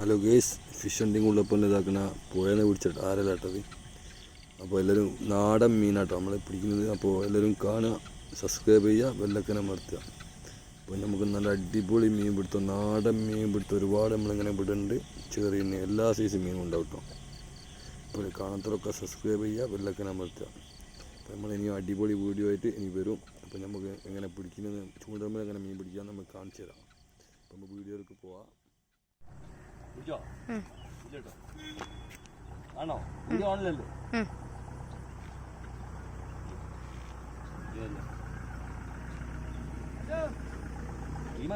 Hello guys fish hunting ഉള്ളപ്പോൾ ഇതാക്കുന്ന പുഴനെ പിടിച്ചിട്ട് ആരല്ലാട്ടത് അപ്പോൾ എല്ലാവരും നാടൻ മീനാട്ടോ നമ്മൾ പിടിക്കുന്നത്. അപ്പോൾ എല്ലാവരും കാണുക സബ്സ്ക്രൈബ് ചെയ്യുക വെള്ളക്കനെ മറത്തുക അപ്പോൾ നമുക്ക് നല്ല അടിപൊളി മീൻ പിടുത്തം നാടൻ മീൻ പിടുത്തം ഒരുപാട് നമ്മളിങ്ങനെ വിടുന്നുണ്ട് ചെറിയ എല്ലാ സൈസ് മീനും ഉണ്ടാവും കേട്ടോ. അപ്പോൾ കാണാത്തവരൊക്കെ സബ്സ്ക്രൈബ് ചെയ്യുക വെള്ളക്കനെ മറത്തുക അപ്പോൾ നമ്മൾ ഇനി അടിപൊളി വീഡിയോ ആയിട്ട് ഇനി വരും. അപ്പോൾ നമുക്ക് എങ്ങനെ പിടിക്കുന്നത് ചൂണ്ടമ്മ എങ്ങനെ മീൻ പിടിക്കുക നമുക്ക് കാണിച്ചു തരാം. അപ്പോൾ നമുക്ക് വീഡിയോയിലേക്ക് പോവാം. പിടിച്ചോ? പിടിച്ചോ? ആണോ? കുടി ഓണല്ലോ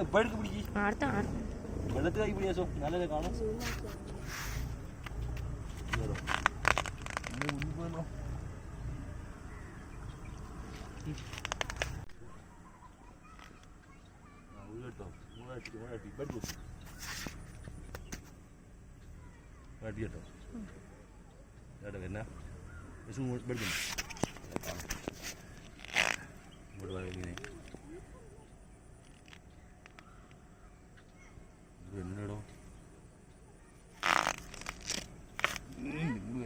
ഇപ്പോഴേക്ക് പിടിക്ക്. വെള്ളത്തിൽ കൈ പിടിയാസോ നല്ലല്ലേ കാണാം. ഇതോ. ഇങ്ങ് മുന്നിൽ പോയല്ലോ. ഉം. ആ, ഉള്ളിൽ ഇട്ടോ. ഇങ്ങോട്ട് അടിക്ക്, ഇങ്ങോട്ട് അടിക്ക്. ഇപ്പഴേക്ക് പിടിക്ക്. അടി കേട്ടോ. എവിടെ വരുന്ന. വിഷം എടുക്കുന്നു ഇങ്ങോട്ട് പോയ മീനെ എന്നടോ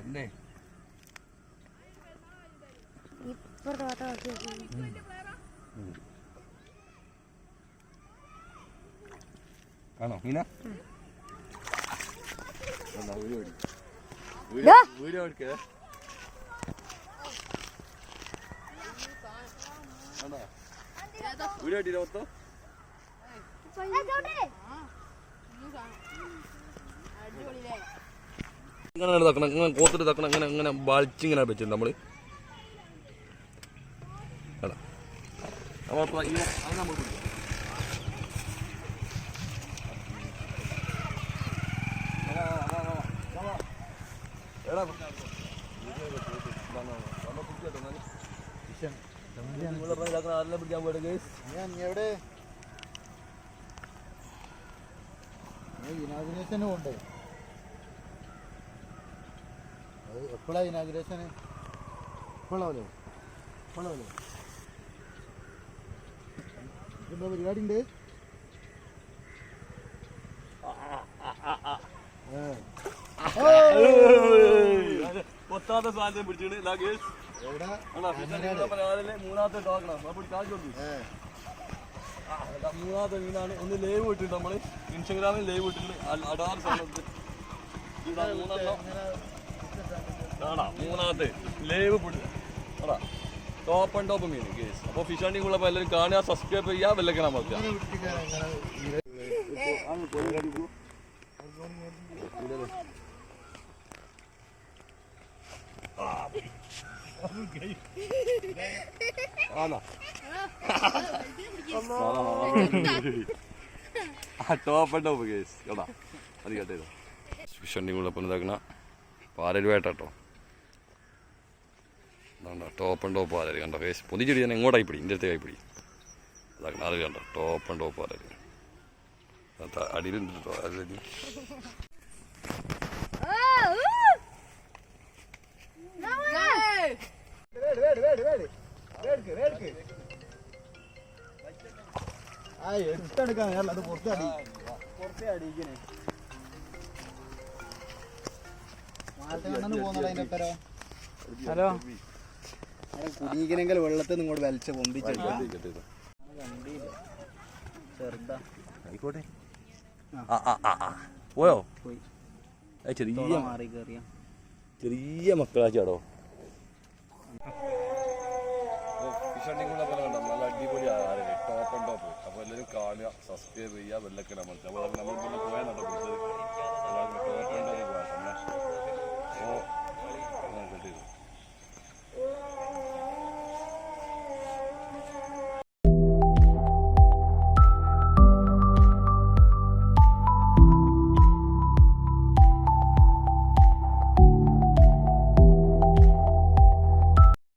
എന്നെ ഇപ്പുറത്തെ ആണോ മീന? ഇങ്ങനെ തക്കണം ഇങ്ങനെ കോത്തിട്ട് തക്കണം ഇങ്ങനെ ഇങ്ങനെ വലിച്ചിങ്ങനെ വെച്ചിട്ടുണ്ട് നമ്മൾ. നമ്മളിപ്പോ ഈ അത് നമ്മൾ പിടിക്കും. പോയിട്ട് ഗേസ് എവിടെ? ഇനാഗുറേഷന് പോണ്ടേ? അത് എപ്പോഴാ ഇനാഗുറേഷന് ഇപ്പോഴാവല്ലോ ഇപ്പോഴാവല്ലോ എന്താ പരിപാടി ഉണ്ട്? പൊത്താത്ത സാധനം പിടിച്ചിട്ട് രാവിലെ മൂന്നാമത്തെ അപ്പോൾ കാണിച്ചു മൂന്നാമത്തെ മീനാണ്. ഒന്ന് ലൈവ് ഇട്ടിട്ട് നമ്മൾ. ഇൻസ്റ്റഗ്രാമിൽ ലൈവ് വിട്ടിട്ടുണ്ട് അ- അടാറ് മൂന്നാമത്തെ ലൈവ് പിടിച്ചാ ടോപ്പ് ആൻഡ് ടോപ്പ് മീൻ കേസ് അപ്പൊ ഫിഷ് ഹണ്ടിങ് ഉള്ളപ്പോൾ എല്ലാവരും കാണുക സബ്സ്ക്രൈബ് ചെയ്യുക വെല്ലക്കണം നമുക്ക് ഇങ്ങനെ വിട്ടിക്കാൻ ആ ടോപ്പ് ആൻഡ് ടോപ്പ് കേസ് കേട്ടാ അത് കേട്ടോ ഫിഷ് ഹണ്ടിങ് ഉള്ളപ്പോൾ ഇതാക്കണ പാലൽ വേട്ടോ അതാണ്ട ടോപ്പ് ആൻഡ് ടോപ്പ് പാലൽ കണ്ടോ കേസ് പൊതിച്ചെടി ഞാൻ എങ്ങോട്ടായി പിടി? ഇന്റെ അടുത്ത് കൈപ്പിടി അതാക്കണ അത് കണ്ടോ ടോപ്പ് ആൻഡ് ടോപ്പ് പാലൽ അടിയിലുണ്ട് കേട്ടോ അതിൽ എടുത്തെടുക്കാൻ നേരല്ല അത് പുറത്ത് അടി. പുറത്തേ അടിക്കണേ മാലത്തെ പോകുന്നടാ ഹലോ? കുടിക്കണെങ്കിൽ വെള്ളത്തിൽ നിങ്ങോട്ട് വലിച്ച പൊമ്പിച്ചെടുക്കാം ചെറുതാ. ആയിക്കോട്ടെ. പോയോ? ചെറിയ മാറി കയറിയ ചെറിയ മക്കളാച്ചാടോ ഫിഷ് പോലെ കണ്ടോ? കാണുക സബ്സ്ക്രൈബ് ചെയ്യുക വെല്ലൊക്കെ നമ്മൾ നമ്മൾ പിന്നെ പോയാൽ നടക്കുന്നത് അപ്പോൾ